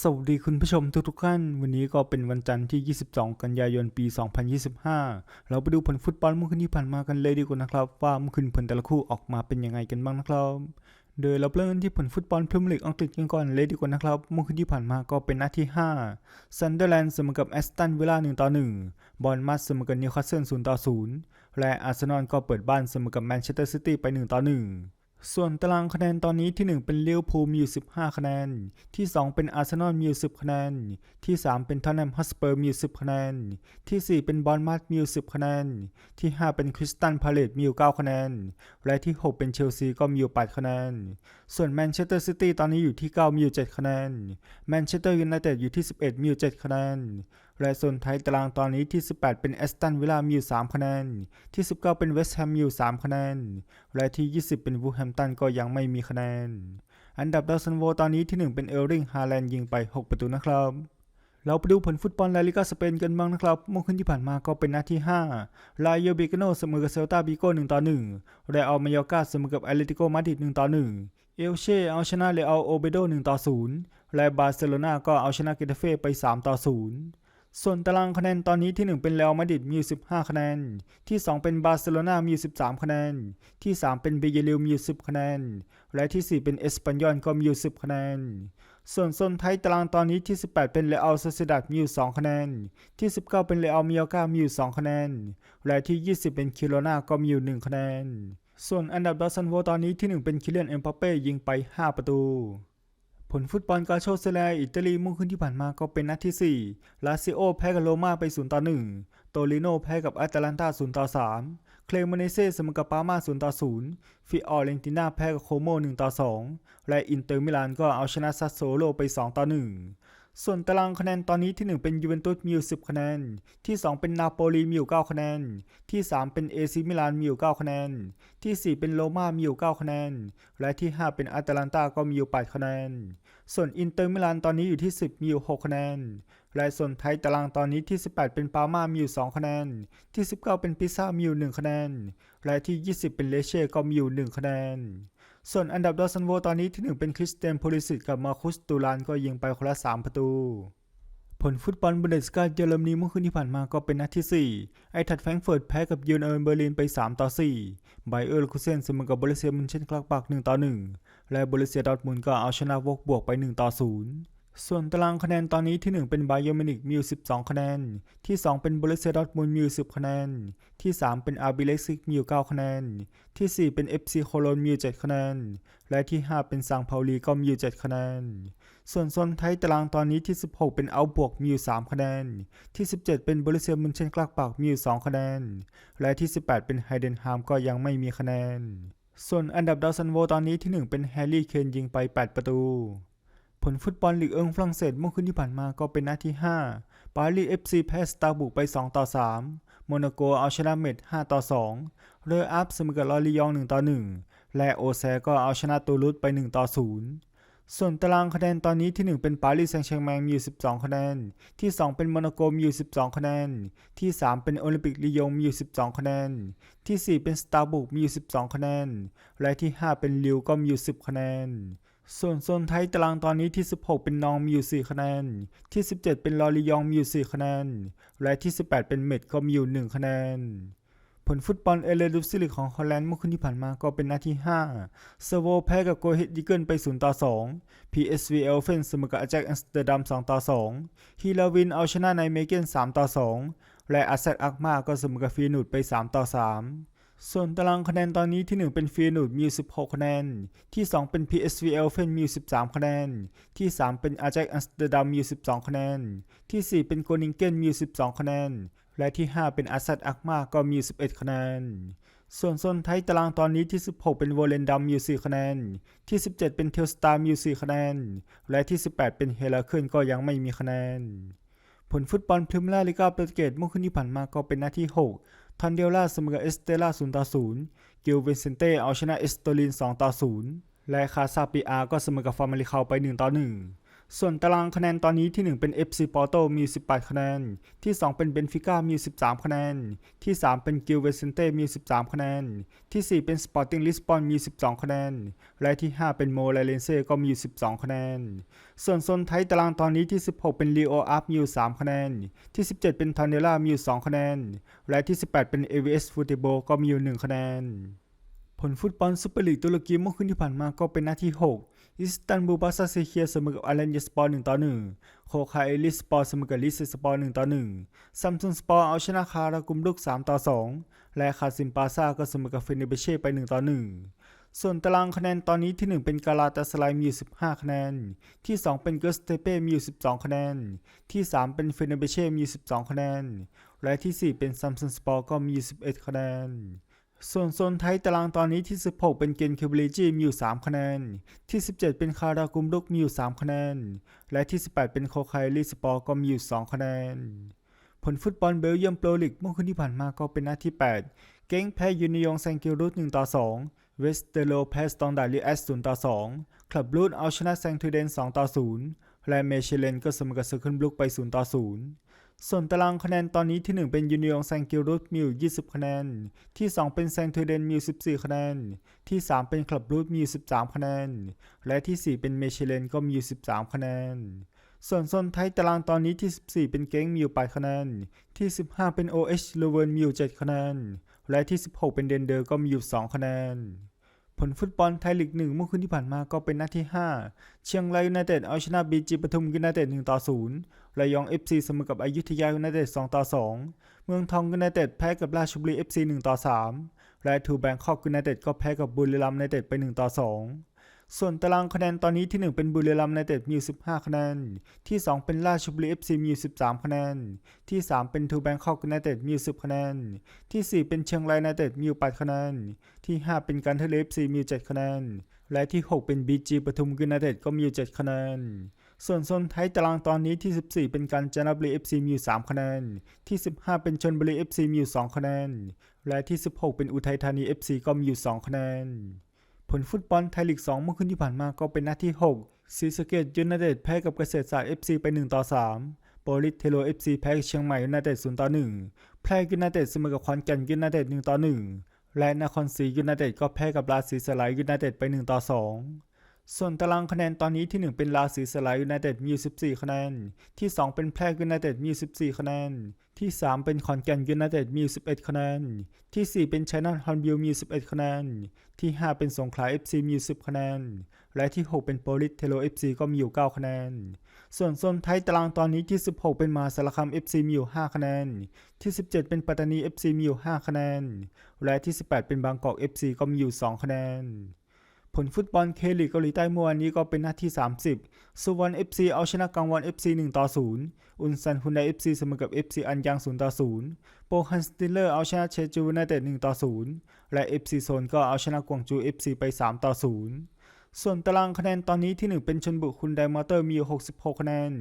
สวัสดีคุณผู้ชมทุกๆท่าน วันนี้ก็เป็นวันจันทร์ที่ 22 กันยายน ปี 2025 เราไปดูผลฟุตบอลเมื่อคืนที่ผ่านมากันเลยดีกว่านะครับ ว่าเมื่อคืนผลแต่ละคู่ออกมาเป็นยังไงกันบ้างนะครับ โดยเราเริ่มที่ผลฟุตบอลพรีเมียร์ลีกอังกฤษกันก่อนเลยดีกว่านะครับ เมื่อคืนที่ผ่านมาก็เป็นนัดที่5ซันเดอร์แลนด์เสมอกับแอสตันวิลล่า1ต่อ1บอลมัดเสมอกับนิวคาสเซิล0ต่อ0และอาร์เซนอลก็เปิดบ้านเสมอกับแมนเชสเตอร์ซิตี้ไป1ต่อ1 ส่วนตารางคะแนนตอนนี้ที่ 1 เป็นลิเวอร์พูลมีอยู่ 15 คะแนน ที่ 2 เป็นอาร์เซนอลมีอยู่ 10 คะแนน ที่ 3 เป็นทอตแนมฮอสเปอร์มีอยู่ 10 คะแนน ที่ 4 เป็นบอลมัดมีอยู่ 10 คะแนน ที่ 5 เป็นคริสตันพาเลตมีอยู่ 9 คะแนน และที่ 6 เป็นเชลซีก็มีอยู่ 8 คะแนน ส่วนแมนเชสเตอร์ซิตี้ตอนนี้อยู่ที่ 9 มีอยู่ 7 คะแนน แมนเชสเตอร์ยูไนเต็ดอยู่ที่ 11 มีอยู่ 7 คะแนน และส่วนท้ายตารางตอนนี้ที่ 18 เป็นแอสตันวิลลามีอยู่3คะแนน ที่ 19 เป็นเวสต์แฮมมีอยู่3คะแนน และที่ 20 เป็นวูแฮมตันก็ยังไม่มีคะแนน อันดับดาวซันโวตอนนี้ที่ 1 เป็นเอลริงฮาแลนด์ยิงไป 6 ประตูนะครับเราไปดูผลฟุตบอลลาลิกาสเปนกันบ้างนะครับเมื่อคืนที่ผ่านมาก็เป็นนัดที่5ลาโยเบกโนเสมอกับเซลตาบิโก้1ต่อ1เรอัลมายอกาเสมอกับแอตเลติโกมาดริด1ต่อ1เอลเช่เอาชนะเรอัลโอเบโด1ต่อ0และบาร์เซโลนาก็เอาชนะเกตาเฟ่ไป3ต่อ0 ส่วนตารางคะแนนตอนนี้ที่ 1 เป็นเรอัลมาดริดมีอยู่15 คะแนน ที่ 2 เป็นบาร์เซโลนามีอยู่13 คะแนน ที่ 3 เป็นเบเยลิวมีอยู่10 คะแนน และที่ 4 เป็นเอสปันยอนก็มีอยู่10 คะแนน ส่วนโซนไทยตารางตอนนี้ที่ 18 เป็นเรอัลโซเซดัดมีอยู่2คะแนน ที่ 19 เป็นเรอัลมิโอกามีอยู่2คะแนน และที่ 20 เป็นคิโรนาก็มีอยู่1คะแนน ส่วนอันดับดาวซันโวตอนนี้ที่ 1 เป็นคิเลียนเอ็มบัปเป้ยิงไป 5 ประตู ผลฟุตบอลกาโชเซเลอิตาลีเมื่อคืนที่ผ่านมาก็เป็นนัดที่ 4 ลาซิโอแพ้กับโรม่าไป 0 ต่อ 1 โตลิโนแพ้กับอาตาลันตา 0 ต่อ 3 เคลมเนเซ่เสมอกับปามา0 ต่อ 0 ฟิออเรนติน่าแพ้กับโคโม 1 ต่อ 2 และอินเตอร์มิลานก็เอาชนะซัสโซโลไป 2 ต่อ 1 ส่วนตารางคะแนนตอนนี้ที่ 1 เป็นยูเวนตุสมีอยู่10 คะแนน ที่ 2 เป็นนาโปลีมีอยู่ 9 คะแนน ที่ 3 เป็นเอซิมิลานมีอยู่ 9 คะแนน ที่ 4 เป็นโรม่ามีอยู่ 9 คะแนน และที่ 5 เป็นอาตาลันตาก็มีอยู่ 8 คะแนน ส่วนอินเตอร์มิลานตอนนี้อยู่ที่ 10 มีอยู่ 6 คะแนน และส่วนไทยตารางตอนนี้ที่ 18 เป็นปาร์มามีอยู่ 2 คะแนน ที่ 19 เป็นพิซซ่ามีอยู่ 1 คะแนน และที่ 20 เป็นเลเช่ก็มีอยู่ 1 คะแนน ส่วนอันดับดาวซันโวตอนนี้ที่ 1 เป็นคริสเตียนโพลิสิตกับมาคุสตูรานก็ยิงไปคนละ 3 ประตู ผลฟุตบอลบุนเดสกาเยอรมนีเมื่อคืนที่ผ่านมาก็เป็นนัดที่ 4 ไอทัดแฟรงเฟิร์ตแพ้กับยูเนอร์เบอร์ลินไป 3 ต่อ 4 ไบเออร์คูเซนเสมอกับบริเซียมุนเช่นคลักปัก 1 ต่อ 1 และบริเซียดอร์ทมุนก็เอาชนะวกบวกไป 1 ต่อ 0 ส่วนตารางคะแนนตอนนี้ที่ 1 เป็นไบเยอร์มินิกมีอยู่12 คะแนน ที่ 2 เป็นบริเซดอร์ทมุนด์มีอยู่10 คะแนน ที่ 3 เป็นอาร์บิเล็กซิกมีอยู่9คะแนน ที่ 4 เป็น FC โคโลนมีอยู่7คะแนน และที่ 5 เป็นซังเปาลีก็มีอยู่7คะแนน ส่วนโซนไทยตารางตอนนี้ที่ 16 เป็นเอาบวกมีอยู่3คะแนน ที่ 17 เป็นบริเซียมุนเชนกลากปากมีอยู่2คะแนน และที่ 18 เป็นไฮเดนฮามก็ยังไม่มีคะแนน ส่วนอันดับดาวซันโวตอนนี้ที่ 1 เป็นแฮร์รี่เคนยิงไป 8 ประตู ผลฟุตบอลลีกเอิงฝรั่งเศสเมื่อคืนที่ผ่านมาก็เป็นนัดที่ 5 ปารีสเอฟซีแพ้สตาร์บุกไป 2 ต่อ 3 โมนาโกเอาชนะเมด5ต่อ 2 เรออัพเสมอกับลอริยอง 1 ต่อ 1 และโอแซก็เอาชนะตูรุสไป 1 ต่อ 0 ส่วนตารางคะแนนตอนนี้ที่ 1 เป็นปารีสแซงต์แชร์แมงมีอยู่12 คะแนน ที่ 2 เป็นโมนาโกมีอยู่12 คะแนน ที่ 3 เป็นโอลิมปิกลียงมีอยู่12 คะแนน ที่ 4 เป็นสตาร์บุกมีอยู่12 คะแนน และที่ 5 เป็นลิวก็มีอยู่10 คะแนน ส่วนโซนไทยตารางตอนนี้ที่ 16 เป็นนองมีอยู่ 4 คะแนน ที่ 17 เป็นลอริยองมีอยู่ 4 คะแนน และที่ 18 เป็นเมดก็มีอยู่ 1 คะแนน ผลฟุตบอลเอเลดูซิลิกของฮอลแลนด์เมื่อคืนที่ผ่านมาก็เป็นนัดที่5เซโวแพ้กับโกเฮดิเกิลไป 0 ต่อ 2 PSV เอลเฟนเสมอกับอาแจ็คอัมสเตอร์ดัม 2 ต่อ 2 ฮีลาวินเอาชนะในเมเกน 3 ต่อ 2 และอาเซตอักมาก็เสมอกับฟีนูดไป 3 ต่อ 3 ส่วนตารางคะแนนตอนนี้ที่ 1 เป็นฟีนูดมี16 คะแนน ที่ 2 เป็น PSV เอลเฟนมี13 คะแนน ที่ 3 เป็นอาแจ็คอัมสเตอร์ดัมมี12 คะแนน ที่ 4 เป็นโกนิงเกนมี12 คะแนน และที่ 5 เป็นอาซัดอักมาก็มี11 คะแนน ส่วนโซนไทยตารางตอนนี้ที่ 16 เป็นโวเลนดัมมี4คะแนน ที่ 17 เป็นเทลสตาร์มี4คะแนน และที่ 18 เป็นเฮลาเคิลก็ยังไม่มีคะแนน ผลฟุตบอลพรีเมียร์ลีกาโปรตุเกสเมื่อคืนที่ผ่านมาก็เป็นนัดที่ 6 ทันเดลล่าเสมอกับเอสเตล่า0ต่อ0กิลเวนเซนเต้เอาชนะเอสโตลิน2ต่อ0และคาซาปิอาก็เสมอกับฟาร์มาลิคาไป1ต่อ1 ส่วนตารางคะแนนตอนนี้ที่ 1 เป็น FC Porto มี 18 คะแนน ที่ 2 เป็นเบนฟิก้ามี 13 คะแนน ที่ 3 เป็นกิลเวเซนเต้มี 13 คะแนน ที่ 4 เป็น Sporting Lisbon มี 12 คะแนน และที่ 5 เป็นโมเลเลนเซ่ก็มี 12 คะแนน ส่วนโซนไทยตารางตอนนี้ที่ 16 เป็น Leo Up มีอยู่3คะแนน ที่ 17 เป็น t o r n e l l a มีอยู่2คะแนน และที่ 18 เป็น AVS f u t e b o ก็มีอยู่ 1 คะแนน ผลฟุตบอลซุปเปอร์ลีกตุรกีเมื่อคืนที่ผ่านมาก็เป็นหน้าที่ 6 อิสตันบูลบาซาเซเคียเสมอกับอารันยาสปอร์1ต่อ1โคคาเอลิสปอร์เสมอกับลิซสปอร์1ต่อ1ซัมซุงสปอร์เอาชนะคารากุมลุก3ต่อ2และคาซิมปาซาก็เสมอกับเฟเนเบเช่ไป1ต่อ1ส่วนตารางคะแนนตอนนี้ที่ 1 เป็นกาลาตาสไลมีอยู่15 คะแนน ที่ 2 เป็นเกสเตเป้มีอยู่12 คะแนน ที่ 3 เป็นเฟเนเบเช่มีอยู่12 คะแนน และที่ 4 เป็นซัมซุงสปอร์ก็มีอยู่11 คะแนน ส่วนโซนไทยตารางตอนนี้ที่ 16 เป็นเกนเคเบลิจีมีอยู่ 3 คะแนน ที่ 17 เป็นคารากุมลุกมีอยู่ 3 คะแนน และที่ 18 เป็นโคไคลีสปอร์ก็มีอยู่ 2 คะแนน ผลฟุตบอลเบลเยียมโปรลีกเมื่อคืนที่ผ่านมาก็เป็นหน้าที่ 8 เก้งแพ้ยูนิยองแซงกิลรูท1ต่อ 2 เวสเตโลแพ้สตองดาลีแอส0ต่อ 2 คลับรูทเอาชนะแซงทูเดน 2 ต่อ 0 และเมเชเลนก็เสมอกับเซอร์เคิลบลุกไป 0 ต่อ 0 ส่วนตารางคะแนนตอนนี้ที่ 1 เป็นยูนิยองแซงกิลรูทมีอยู่20 คะแนน ที่ 2 เป็นแซงเทเดนมีอยู่14 คะแนน ที่ 3 เป็นคลับรูทมีอยู่13 คะแนน และที่ 4 เป็นเมเชเลนก็มีอยู่13 คะแนน ส่วนโซนไทยตารางตอนนี้ที่ 14 เป็นเก้งมีอยู่8คะแนน ที่ 15 เป็น OH ลูเวนมีอยู่7คะแนน และที่ 16 เป็นเดนเดอร์ก็มีอยู่2คะแนน ผลฟุตบอลไทยลีกหนึ่งเมื่อคืนที่ผ่านมาก็เป็นนัดที่ 5 เชียงรายยูไนเต็ดเอาชนะบีจีปทุมยูไนเต็ด1ต่อ0ระยองเอฟซีเสมอกับอยุธยายูไนเต็ด2ต่อ2 เมืองทองยูไนเต็ดแพ้กับราชบุรีเอฟซี1ต่อ3และทูแบงคอกยูไนเต็ดก็แพ้กับบุรีรัมย์ยูไนเต็ดไป1ต่อ2 ส่วนตารางคะแนนตอนนี้ที่ 1 เป็นบุรีรัมย์ยูไนเต็ดมีอยู่15 คะแนน ที่ 2 เป็นราชบุรี FC มีอยู่13 คะแนน ที่ 3 เป็นทูแบงคอกยูไนเต็ดมีอยู่10 คะแนน ที่ 4 เป็นเชียงรายยูไนเต็ดมีอยู่8คะแนน ที่ 5 เป็นการเทเลฟซีมีอยู่7คะแนน และที่ 6 เป็นบีจีปทุมยูไนเต็ดก็มีอยู่7คะแนนส่วนโซนท้ายตารางตอนนี้ที่ 14 เป็นการจนบุรี FC มีอยู่3คะแนน ที่ 15 เป็นชลบุรี FC มีอยู่2คะแนน และที่ 16 เป็นอุทัยธานี FC ก็มีอยู่2คะแนน ผลฟุตบอลไทยลีก 2 เมื่อคืนที่ผ่านมาก็เป็นนัดที่6ศรีสเกดยูไนเต็ดแพ้กับเกษตรศาสตร์ FC ไป 1 ต่อ 3 โปลิสเทโล FC แพ้กับเชียงใหม่ยูไนเต็ด 0 ต่อ 1 แพร่ยูไนเต็ดเสมอกับขอนแก่นยูไนเต็ด 1 ต่อ 1 และนครศรียูไนเต็ดก็แพ้กับราชสีสลายยูไนเต็ดไป 1 ต่อ 2ส่วนตารางคะแนนตอนนี้ที่ 1 เป็นราชสีสลายยูไนเต็ดมี 14 คะแนน ที่ 2 เป็นแพร่ยูไนเต็ดมี 14 คะแนน ที่ 3 เป็นขอนแก่นยูไนเต็ดมี 11 คะแนน ที่ 4 เป็นชัยนาทฮอนบิลมี 11 คะแนน ที่ 5 เป็นสงขลา FC มี 10 คะแนน และที่ 6 เป็นโปลิสเทโล FC ก็มีอยู่ 9 คะแนน ส่วนโซนไทยตารางตอนนี้ที่ 16 เป็นมาสารคาม FC มีอยู่ 5 คะแนน ที่ 17 เป็นปัตตานี FC มีอยู่ 5 คะแนน และที่ 18 เป็นบางกอก FC ก็มีอยู่ 2 คะแนน ผลฟุตบอลเคลีกเกาหลีใต้เมื่อวานนี้ก็เป็นหน้าที่ 30 สุวรรณ FC เอาชนะกังวอน FC 1 ต่อ 0 อุนซันฮุนได FC เสมอกับ FC อันยาง0 ต่อ 0 โปฮันสติลเลอร์เอาชนะเชจูนาเต็ด1 ต่อ 0 และ FC โซนก็เอาชนะกวางจู FC ไป 3 ต่อ 0 ส่วนตารางคะแนนตอนนี้ที่ 1 เป็นชนบุรีคุณไดมอเตอร์มีอยู่ 66 คะแนน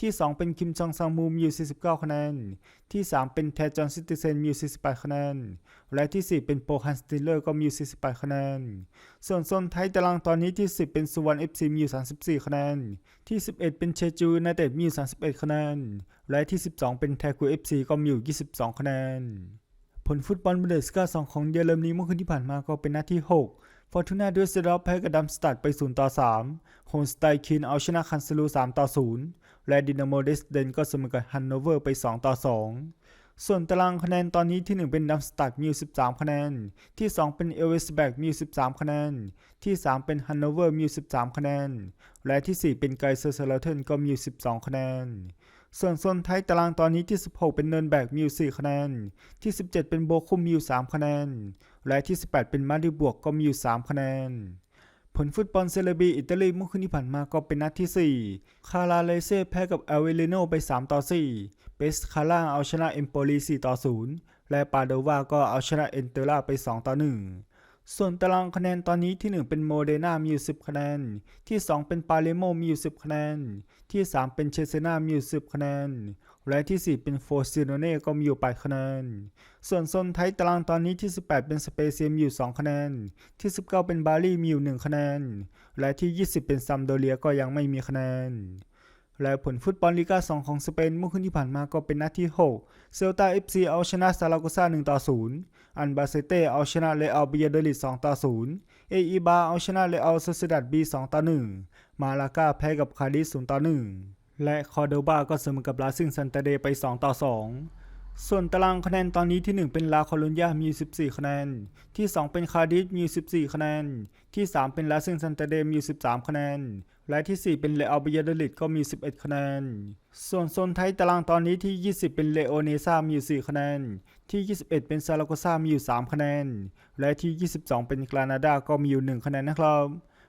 ที่ 2 เป็นคิมจองซังมูมีอยู่ 49 คะแนน ที่ 3 เป็นแทจอนซิติเซนมีอยู่ 48 คะแนน และที่ 4 เป็นโปฮันสติเลอร์ก็มีอยู่ 48 คะแนน ส่วนโซนไทยตารางตอนนี้ที่ 10 เป็นสุวรรณ FC มีอยู่ 34 คะแนน ที่ 11 เป็นเชจูยูไนเต็ดมีอยู่ 31 คะแนน และที่ 12 เป็นแทกู FC ก็มีอยู่ 22 คะแนน ผลฟุตบอลบูเดสกา2ของเยอรมนีเมื่อคืนที่ผ่านมาก็เป็นนัดที่ 6 ฟอร์ตูน่าดูสเซดอฟแพ้กับดัมสตัดไป 0 ต่อ 3 โฮนสไตคินเอาชนะคันซลู3 ต่อ 0 และดินาโมเดสเดนก็เสมอกับฮันโนเวอร์ไป 2 ต่อ 2 ส่วนตารางคะแนนตอนนี้ที่ 1 เป็นดัมสตัดมีอยู่13 คะแนน ที่ 2 เป็นเอลเวสแบกมีอยู่13 คะแนน ที่ 3 เป็นฮันโนเวอร์มีอยู่13 คะแนน และที่ 4 เป็นไกเซอร์เซลเทนก็มีอยู่12 คะแนนส่วนโซนท้ายตารางตอนนี้ที่ 16 เป็นเนินแบกมีอยู่4คะแนน ที่ 17 เป็นโบคุมมีอยู่3คะแนน และที่ 18 เป็นมาดริบวกก็มีอยู่ 3 คะแนน ผลฟุตบอลเซเลบีอิตาลีเมื่อคืนที่ผ่านมาก็เป็นนัดที่ 4 คาราเลเซ่แพ้กับเอลเวลิโนไป 3 ต่อ 4 เปสคาร่าเอาชนะเอมโปลี 4 ต่อ 0 และปาโดวาก็เอาชนะเอนเตอร่าไป 2 ต่อ 1ส่วนตารางคะแนนตอนนี้ที่ 1 เป็นโมเดนามีอยู่10 คะแนน ที่ 2 เป็นปาเลโมมีอยู่10 คะแนน ที่ 3 เป็นเชเซนามีอยู่10 คะแนน และที่4เป็นโฟซิโนเน่ก็มีอยู่ 8 คะแนน ส่วนโซนไทยตารางตอนนี้ที่ 18 เป็นสเปเซียมอยู่ 2 คะแนน ที่ 19 เป็นบาลีมีอยู่ 1 คะแนน และที่ 20 เป็นซัมโดเรียก็ยังไม่มีคะแนน และผลฟุตบอลลีกา 2 ของสเปนเมื่อคืนที่ผ่านมาก็เป็นนัดที่ 6 เซลตาเอฟซีเอาชนะซาราโกซา1ต่อ0อันบาเซเต้เอาชนะเลอัลเบียเดลิด2ต่อ0เออีบาเอาชนะเลอัลโซเซดัดบี2ต่อ1มาลากาแพ้กับคาดิส0ต่อ1 และคอร์โดบาก็เสมอกับลาซิงซันตาเดไป 2 ต่อ 2 ส่วนตารางคะแนนตอนนี้ที่ 1 เป็นลาคอลุญญามี 14 คะแนน ที่ 2 เป็นคาร์ดิฟมี 14 คะแนน ที่ 3 เป็นลาซิงซันตาเดมี 13 คะแนน และที่ 4 เป็นเลอัลเบียเดลิดก็มี 11 คะแนน ส่วนโซนไทยตารางตอนนี้ที่ 20 เป็นเลโอเนซามี 4 คะแนน ที่ 21 เป็นซาราโกซามีอยู่ 3 คะแนน และที่ 22 เป็นกรานาดาก็มีอยู่ 1 คะแนนนะครับ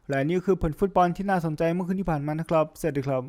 และนี่คือผลฟุตบอลที่น่าสนใจเมื่อคืนที่ผ่านมานะครับ เสวัสดีครับ